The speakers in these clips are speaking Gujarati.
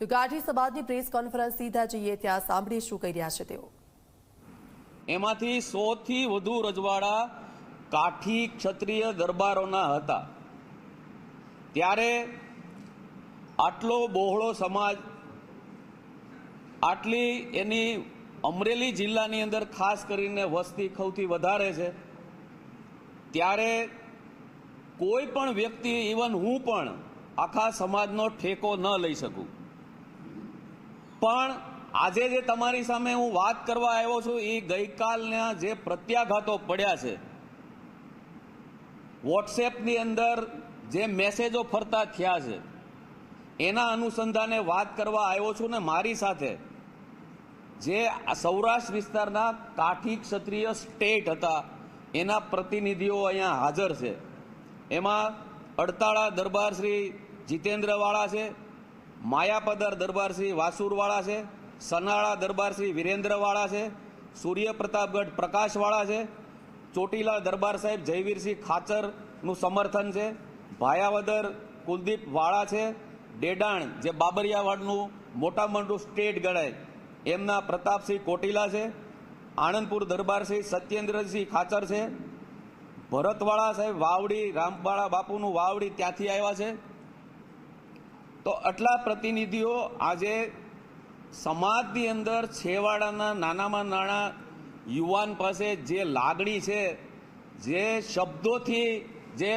તો ગાંધી સમાજની પ્રેસ કોન્ફરન્સ સીધા જઈએ ત્યાં સાંભળીએ શું કહી રહ્યા છે તેઓ. એમાંથી સો થી વધુ રજવાડા કાઠી ક્ષત્રિય દરબારોના હતા. ત્યારે આટલો બહોળો સમાજ, આટલી એની અમરેલી જિલ્લાની અંદર ખાસ કરીને વસ્તી સૌથી વધારે છે, ત્યારે કોઈ પણ વ્યક્તિ ઇવન હું પણ આખા સમાજનો ઠેકો ન લઈ શકું. પણ આજે જે તમારી સામે હું વાત કરવા આવ્યો છું એ ગઈકાલના જે પ્રત્યાઘાતો પડ્યા છે, વોટ્સએપની અંદર જે મેસેજો ફરતા થયા છે, એના અનુસંધાને વાત કરવા આવ્યો છું ને મારી સાથે, જે સૌરાષ્ટ્ર વિસ્તારના કાઠી ક્ષત્રિય સ્ટેટ હતા, એના પ્રતિનિધિઓ અહીંયા હાજર છે. એમાં અડતાળા દરબાર શ્રી જીતેન્દ્રવાળા છે માયાપદર દરબાર શ્રી વાસુરવાળા છે, સનાળા દરબાર શ્રી વિરેન્દ્રવાળા છે સૂર્ય પ્રતાપગઢ પ્રકાશવાળા છે, ચોટીલા દરબાર સાહેબ જયવીરસિંહ ખાચરનું સમર્થન છે, ભાયાવદર કુલદીપ વાળા છે, ડેડાણ જે બાબરિયાવાડનું મોટા મોટું સ્ટેટ ગણાય, એમના પ્રતાપસિંહ કોટીલા છે, આણંદપુર દરબાર શ્રી સત્યેન્દ્રસિંહ ખાચર છે, ભરતવાળા સાહેબ વાવડી, રામવાળા બાપુનું વાવડી ત્યાંથી આવ્યા છે તો આટલા પ્રતિનિધિઓ આજે સમાજની અંદર છેવાડાના નાનામાં નાના યુવાન પાસે જે લાગણી છે, જે શબ્દોથી જે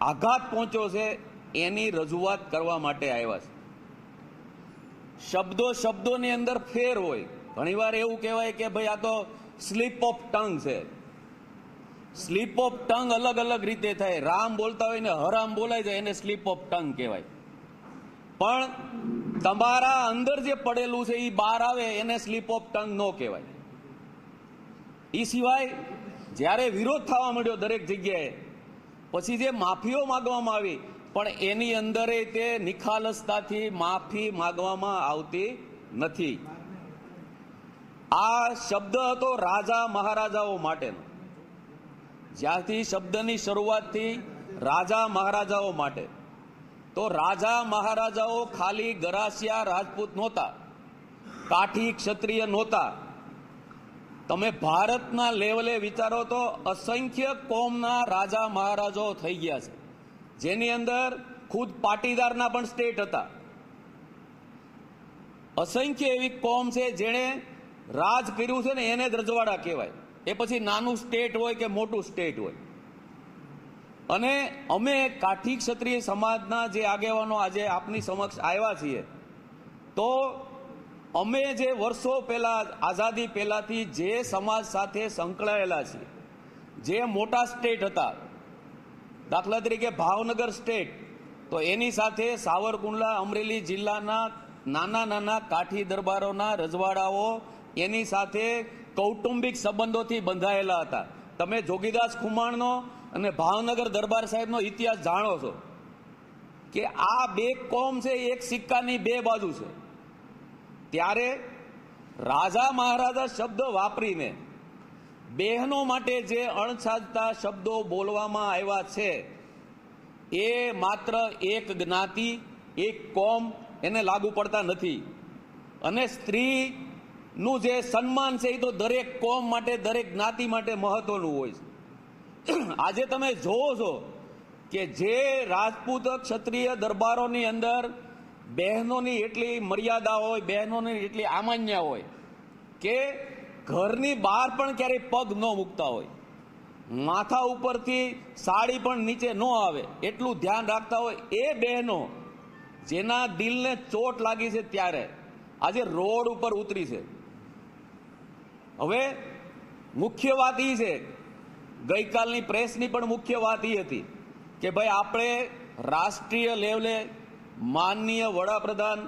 આઘાત પહોંચ્યો છે, એની રજૂઆત કરવા માટે આવ્યા છે. શબ્દો શબ્દોની અંદર ફેર હોય. ઘણીવાર એવું કહેવાય કે ભાઈ આ તો સ્લીપ ઓફ ટંગ છે. સ્લીપ ઓફ ટંગ અલગ અલગ રીતે થાય. રામ બોલતા હોય ને હરામ બોલાય જાય, એને સ્લીપ ઓફ ટંગ કહેવાય. પણ તમારા અંદર જે પડેલું છે એ બહાર આવે, એને સ્લીપ ઓફ ટંગ ન કહેવાય. એ સિવાય જ્યારે વિરોધ થવા માંડ્યો દરેક જગ્યાએ, પછી જે માફીઓ માગવામાં આવી, પણ એની અંદરે તે નિખાલસતાથી માફી માગવામાં આવતી નથી. આ શબ્દ હતો રાજા મહારાજાઓ માટેનો. જ્યાંથી શબ્દની શરૂઆતથી રાજા મહારાજાઓ માટે. તો રાજા મહારાજાઓ ખાલી ગરાસિયા રાજપૂત નહોતા, કાઠી ક્ષત્રિય નહોતા. તમે ભારતના લેવલે વિચારો તો અસંખ્ય કોમના રાજા મહારાજાઓ થઈ ગયા છે, જેની અંદર ખુદ પાટીદારના પણ સ્ટેટ હતા. અસંખ્ય એવી કોમ છે જેણે રાજ કર્યું છે ને એને જ રજવાડા કહેવાય. એ પછી નાનું સ્ટેટ હોય કે મોટું સ્ટેટ હોય. અને અમે કાઠી ક્ષત્રિય સમાજના જે આગેવાનો આજે આપની સમક્ષ આવ્યા છીએ, તો અમે જે વર્ષો પહેલાં, આઝાદી પહેલાંથી જે સમાજ સાથે સંકળાયેલા છીએ, જે મોટા સ્ટેટ હતા, દાખલા તરીકે ભાવનગર સ્ટેટ, તો એની સાથે સાવરકુંડલા, અમરેલી જિલ્લાના નાના નાના કાઠી દરબારોના રજવાડાઓ એની સાથે કૌટુંબિક સંબંધોથી બંધાયેલા હતા. તમે જોગીદાસ ખુમાણનો અને ભાવનગર દરબાર સાહેબનો ઇતિહાસ જાણો છો કે આ બે કોમ છે, એક સિક્કાની બે બાજુ છે. ત્યારે રાજા મહારાજા શબ્દ વાપરીને બહેનો માટે જે અણછાજતા શબ્દો બોલવામાં આવ્યા છે, એ માત્ર એક જ્ઞાતિ, એક કોમ એને લાગુ પડતા નથી. અને સ્ત્રીનું જે સન્માન છે એ તો દરેક કોમ માટે, દરેક જ્ઞાતિ માટે મહત્વનું હોય છે. આજે તમે જોવો છો કે જે રાજપૂત ક્ષત્રિય દરબારોની અંદર બહેનોની એટલી મર્યાદા હોય, બહેનોની એટલી આમાન્ય હોય કે ઘરની બહાર પણ ક્યારેય પગ ન મૂકતા હોય. માથા ઉપરથી સાડી પણ નીચે ન આવે, એટલું ધ્યાન રાખતા હોય એ બહેનો જેના દિલને ચોટ લાગી છે ત્યારે. આજે રોડ ઉપર ઉતરી છે. હવે મુખ્ય વાત એ છે, ગઈકાલની પ્રેસની પણ મુખ્ય વાત એ હતી કે ભાઈ આપણે રાષ્ટ્રીય લેવલે માનનીય વડાપ્રધાન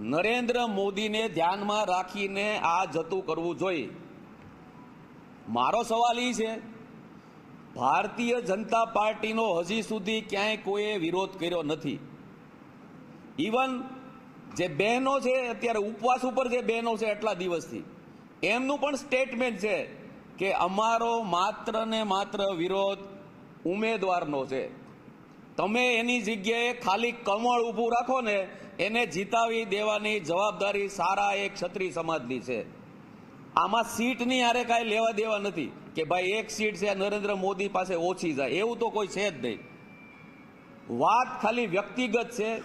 નરેન્દ્ર મોદીને ધ્યાનમાં રાખીને આ જતું કરવું જોઈએ. મારો સવાલ એ છે, ભારતીય જનતા પાર્ટીનો હજી સુધી ક્યાંય કોઈએ વિરોધ કર્યો નથી. ઇવન જે બહેનો છે, અત્યારે ઉપવાસ ઉપર જે બહેનો છે, એટલા દિવસથી. એમનું પણ સ્ટેટમેન્ટ છે કે અમારો માત્ર ને માત્ર વિરોધ ઉમેદવારનો છે. તમે એની જગ્યાએ ખાલી કમળ ઊભું રાખો ને, એને જીતાવી દેવાની જવાબદારી સારા એક ક્ષત્રિય સમાજની છે. આમાં સીટની હારે કાંઈ લેવા દેવા નથી કે ભાઈ એક સીટ છે, નરેન્દ્ર મોદી પાસે ઓછી જાય, એવું તો કોઈ છે જ નહીં. વાત ખાલી વ્યક્તિગત છે,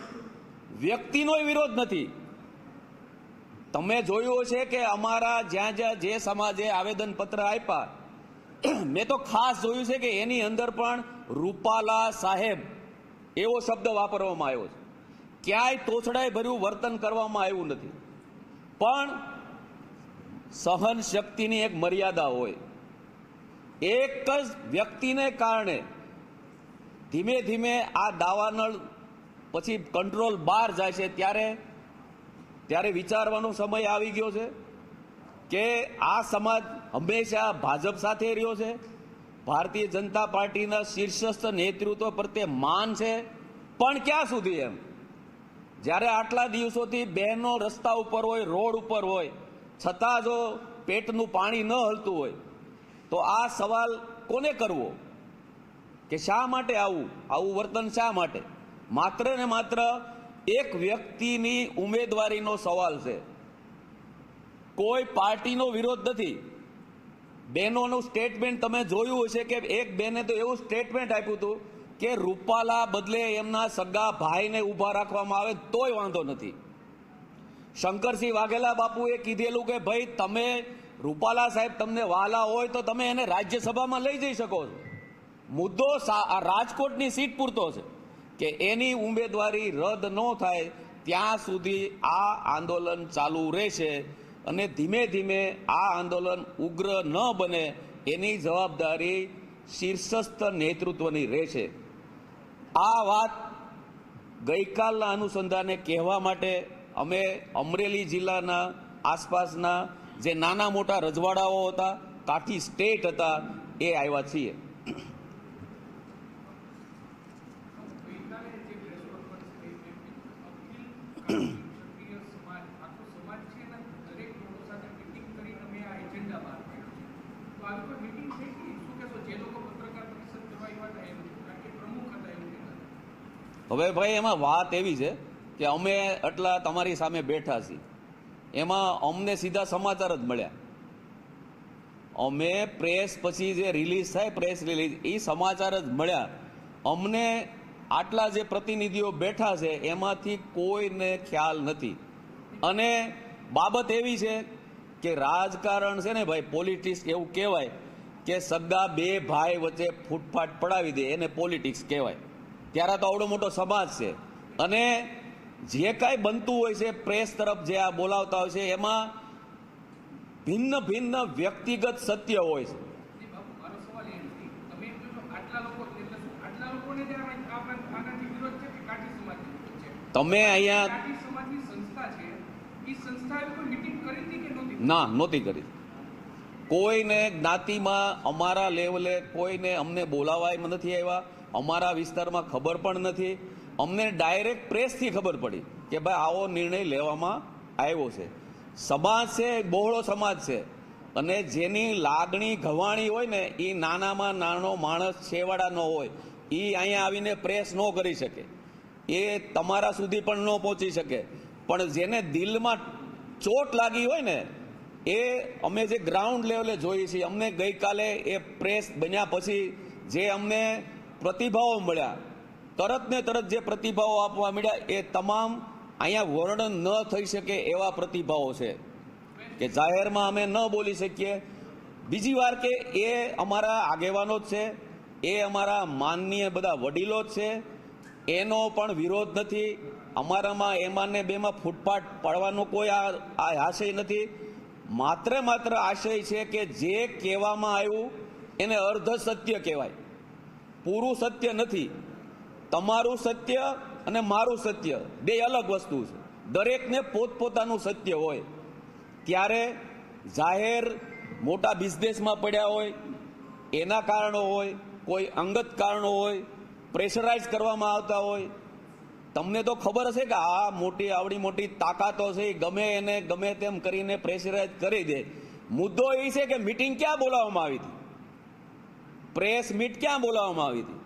વ્યક્તિનો વિરોધ નથી. તમે જોયું છે કે અમારા જ્યાં જ્યાં જે સમાજે આવેદન પત્ર આપ્યા, મેં તો ખાસ જોયું છે કે એની અંદર પણ રૂપાલા સાહેબ એવો શબ્દ વાપરવામાં આવ્યો છે. ક્યાંય તોછડાઈ ભર્યું વર્તન કરવામાં આવ્યું નથી. પણ સહન શક્તિની એક મર્યાદા હોય. એક જ વ્યક્તિને કારણે ધીમે ધીમે આ દાવાનળ પછી કંટ્રોલ બહાર જાય છે, ત્યારે ત્યારે વિચારવાનો સમય આવી ગયો છે કે આ સમાજ હંમેશા ભાજપ સાથે રહ્યો છે. ભારતીય જનતા પાર્ટીના શીર્ષસ્થ નેતૃત્વ પ્રત્યે માન છે. પણ ક્યાં સુધી એમ? જ્યારે આટલા દિવસોથી બહેનો રસ્તા ઉપર હોય, રોડ ઉપર હોય, છતાં જો પેટનું પાણી ન હલતું હોય, તો આ સવાલ કોને કરવો? કે શા માટે આવું? આવું વર્તન શા માટે? માત્ર ને માત્ર એક વ્યક્તિની ઉમેદવારીનો સવાલ છે. કોઈ પાર્ટીનો વિરોધ નથી. બહેનોનું સ્ટેટમેન્ટ તમે જોયું હશે કે એક બેને તો એવું સ્ટેટમેન્ટ આપ્યું હતું કે રૂપાલા બદલે એમના સગા ભાઈને ઊભા રાખવામાં આવે તોય વાંધો નથી. શંકરસિંહ વાઘેલા બાપુએ કીધેલું કે ભાઈ તમે રૂપાલા સાહેબ તમને વાલા હોય તો તમે એને રાજ્યસભામાં લઈ જઈ શકો છો. મુદ્દો રાજકોટની સીટ પૂરતો છે. કે એની ઉમેદવારી રદ ન થાય, ત્યાં સુધી આ આંદોલન ચાલુ રહેશે અને ધીમે ધીમે આ આંદોલન ઉગ્ર ન બને એની જવાબદારી શીર્ષસ્થ નેતૃત્વની રહેશે. આ વાત ગઈકાલના અનુસંધાને કહેવા માટે અમે અમરેલી જિલ્લાના આસપાસના જે નાના મોટા રજવાડાઓ હતા, કાઠી સ્ટેટ હતા, એ આવ્યા છીએ ગઈકાલે જે પ્રેસ કોન્ફરન્સ થઈ એમની અખિલ ક્ષત્રિય સમાજ આખો સમાજ છે ને દરેક લોકો સાથે મીટિંગ કરીને અમે આ એજન્ડા બહાર પાડ્યો છે તો આવી કોઈ મીટિંગ થઈ હતી શું કહેશો જે લોકો પત્રકાર પરિષદ કરવા આવ્યા હતા એમ કારણ કે પ્રમુખ હતા એવું કહેતા હવે ભાઈ, એમાં વાત એવી છે કે અમે આટલા તમારી સામે બેઠા છીએ. એમાં અમને સીધા સમાચાર જ મળ્યા. અમે પ્રેસ પછી જે રિલીઝ થાય પ્રેસ રિલીઝ એ સમાચાર જ મળ્યા. અમને આટલા જે પ્રતિનિધિઓ બેઠા છે, એમાંથી કોઈને ખ્યાલ નથી. અને બાબત એવી છે કે રાજકારણ છે ને ભાઈ પોલિટિક્સ એવું કહેવાય કે સગા બે ભાઈ વચ્ચે ફૂટફાટ પડાવી દે, એને પોલિટિક્સ કહેવાય. ત્યારે તો આવડો મોટો સમાજ છે. અને જે કાંઈ બનતું હોય છે પ્રેસ તરફ જે આ બોલાવતા હોય છે એમાં ભિન્ન ભિન્ન વ્યક્તિગત સત્ય હોય છે. તમે અહીંયા ના નહોતી કરી. કોઈને જ્ઞાતિમાં અમારા લેવલે કોઈને અમને બોલાવાય નથી આવ્યા. અમારા વિસ્તારમાં ખબર પણ નથી. અમને ડાયરેક્ટ પ્રેસથી ખબર પડી કે ભાઈ આવો નિર્ણય લેવામાં આવ્યો છે. સમાજ છે બહોળો સમાજ છે. અને જેની લાગણી ઘવાણી હોય ને એ નાનામાં નાનો માણસ છેવાડા ન હોય એ અહીંયા આવીને પ્રેસ ન કરી શકે. એ તમારા સુધી પણ ન પહોંચી શકે. પણ જેને દિલમાં ચોટ લાગી હોય ને, એ અમે જે ગ્રાઉન્ડ લેવલે જોઈએ છીએ, અમને ગઈકાલે એ પ્રેસ બન્યા પછી જે અમને પ્રતિભાવો મળ્યા. તરત ને તરત જે પ્રતિભાવો આપવા મળ્યા, એ તમામ અહીંયા વર્ણન ન થઈ શકે એવા પ્રતિભાવો છે. કે જાહેરમાં અમે ન બોલી શકીએ. બીજી વાર કે એ અમારા આગેવાનો જ છે, એ અમારા માનનીય બધા વડીલો જ છે. એનો પણ વિરોધ નથી. અમારામાં એમાં ને બેમાં ફૂટપાટ પાડવાનો કોઈ આ આશય નથી. માત્ર માત્ર આશય છે કે જે કહેવામાં આવ્યું, એને અર્ધ સત્ય કહેવાય. પૂરું સત્ય નથી. તમારું સત્ય અને મારું સત્ય બે અલગ વસ્તુ છે. દરેકને પોતપોતાનું સત્ય હોય. ત્યારે જાહેર મોટા બિઝનેસમાં પડ્યા હોય, એના કારણો હોય, કોઈ અંગત કારણો હોય, પ્રેશરાઇઝ કરવામાં આવતા હોય. તમને તો ખબર હશે કે આ મોટી આવડી મોટી તાકાતો છે ગમે એને ગમે તેમ કરીને પ્રેશરાઇઝ કરી દે. મુદ્દો એ છે કે મિટિંગ ક્યાં બોલાવવામાં આવી હતી? પ્રેસ મીટ ક્યાં બોલાવવામાં આવી હતી?